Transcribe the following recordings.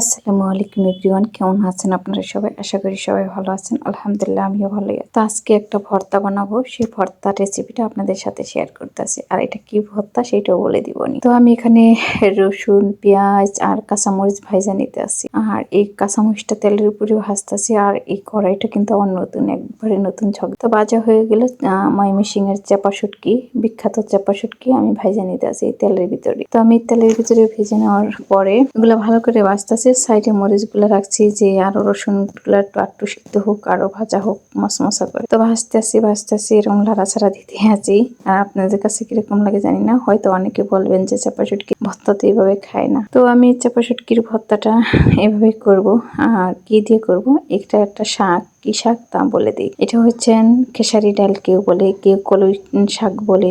আসসালামু আলাইকুম এভরিওয়ান, কেমন আছেন আপনারা সবাই? আশা করি সবাই ভালো আছেন। আলহামদুলিল্লাহ, আমিও ভালোই। তো আজকে একটা ভর্তা বানাবো। সেই ভর্তার রেসিপিটা আপনাদের সাথে শেয়ার করতেছি আর এটা কি ভর্তা সেটাও বলে দিবনি তো আমি এখানে রসুন, পেঁয়াজ আর কাঁচামরিচ ভাইজা নিতে আসি আর এই কাঁচামরিচটা তেলের উপরে ভাজতেছি। আর এই কড়াইটা কিন্তু আমার নতুন, একবারে নতুন ঝক তো বাজা হয়ে গেলে এর চাপা শুটকি, বিখ্যাত চাপা শুটকি আমি ভাইজা নিতে আসি তেলের ভিতরে। তো আমি তেলের ভিতরে ভেজে নেওয়ার পরে এগুলো ভালো করে বাঁচতেছি আছে সাইডে মরিচগুলো রাখছি যে আরও রসুন রসুনগুলো একটু একটু সিদ্ধ হোক, আরও ভাজা হোক, মশ মশা করে। তো ভাজতে আসি ভাজতে আসি, এরকম লাড়াছাড়া দিতে আছি। আর আপনাদের কাছে কীরকম লাগে জানি না, হয়তো অনেকে বলবেন যে চাপা শুটকি ভর্তা তো এইভাবে খায় না। তো আমি চাপা শুটকির ভর্তাটা এভাবে করব। আর কি দিয়ে করব? এটা একটা শাক, কি শাক তা বলে দিই। এটা হচ্ছেন খেসারি ডাল কেউ বলে, কেউ কলই শাক বলে।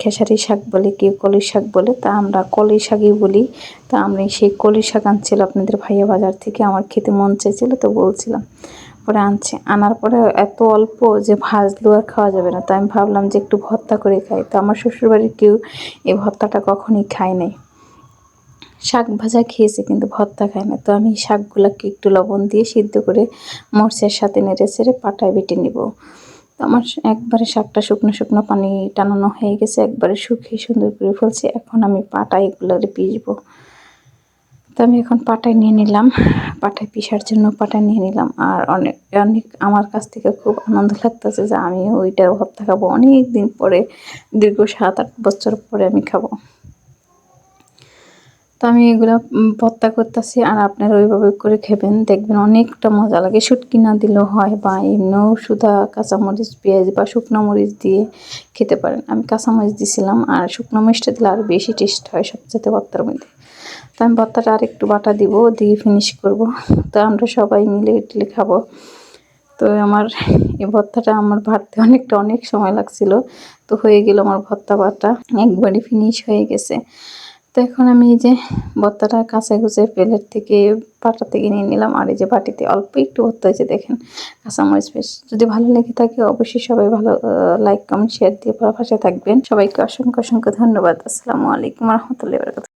খেসারি শাক বলে কেউ কলি শাক বলে, তা আমরা কলি শাকই বলি। তা আমি সেই কলি শাক আনছিল আপনাদের ভাইয়া বাজার থেকে, আমার খেতে মন চেয়েছিল, তো বলছিলাম। পরে আনছে। আনার পরে এত অল্প যে ভাজলেও আর খাওয়া যাবে না। তো আমি ভাবলাম যে একটু ভর্তা করে খাই। তো আমার শ্বশুরবাড়ির কেউ এই ভর্তাটা কখনই খায় নাই। শাক ভাজা খেয়েছে কিন্তু ভর্তা খায় না। তো আমি শাকগুলোকে একটু লবণ দিয়ে সিদ্ধ করে মরচের সাথে নেড়ে চেড়ে পাটায় বেটে নিব। আমার একবারে শাকটা শুকনো শুকনো পানি টানানো হয়ে গেছে, একবারে শুকিয়ে সুন্দর করে ফেলছি। এখন আমি পাটা এগুলোরে পিসবো তো আমি এখন পাটায় নিয়ে নিলাম, পাটায় পিসার জন্য পাটায় নিয়ে নিলাম। আর অনেক অনেক আমার কাছ থেকে খুব আনন্দ লাগতেছে যে আমি ওইটা ভর্তা খাব অনেক দিন পরে, দীর্ঘ সাত আট বছর পরে আমি খাব। তো আমি এগুলো ভর্তা করতেছি আর আপনারা ওইভাবে করে খেবেন, দেখবেন অনেকটা মজা লাগে। শুটকি না দিলেও হয় বা এমনিও সুদা কাঁচামরিচ, পেঁয়াজ বা শুকনো মরিচ দিয়ে খেতে পারেন। আমি কাঁচামরিচ দিছিলাম আর শুকনো মরিচটা দিলে আরও বেশি টেস্ট হয় সবচেয়ে ভর্তার মধ্যে। তো আমি ভর্তাটা আর একটু বাটা দিব, দিয়ে ফিনিশ করব। তো আমরা সবাই মিলে ইডলি খাব। তো আমার এই ভর্তাটা আমার ভাততে অনেকটা অনেক সময় লাগছিল। তো হয়ে গেল আমার ভর্তা বাটা। একবারই ফিনিশ হয়ে গেছে। তো এখন আমি এই যে ভর্তাটা কাঁচা গুছে প্লেট থেকে পাটা থেকে নিয়ে নিলাম। আর এই যে বাটিতে অল্প একটু ভর্তা হয়েছে, দেখেন কাঁচামরিচ বেশ যদি ভালো লেগে থাকে, অবশ্যই সবাই ভালো লাইক কমেন্ট শেয়ার দিয়ে পাশে থাকবেন। সবাইকে অসংখ্য অসংখ্য ধন্যবাদ। আসসালামু আলাইকুম রহমতুল্লাহ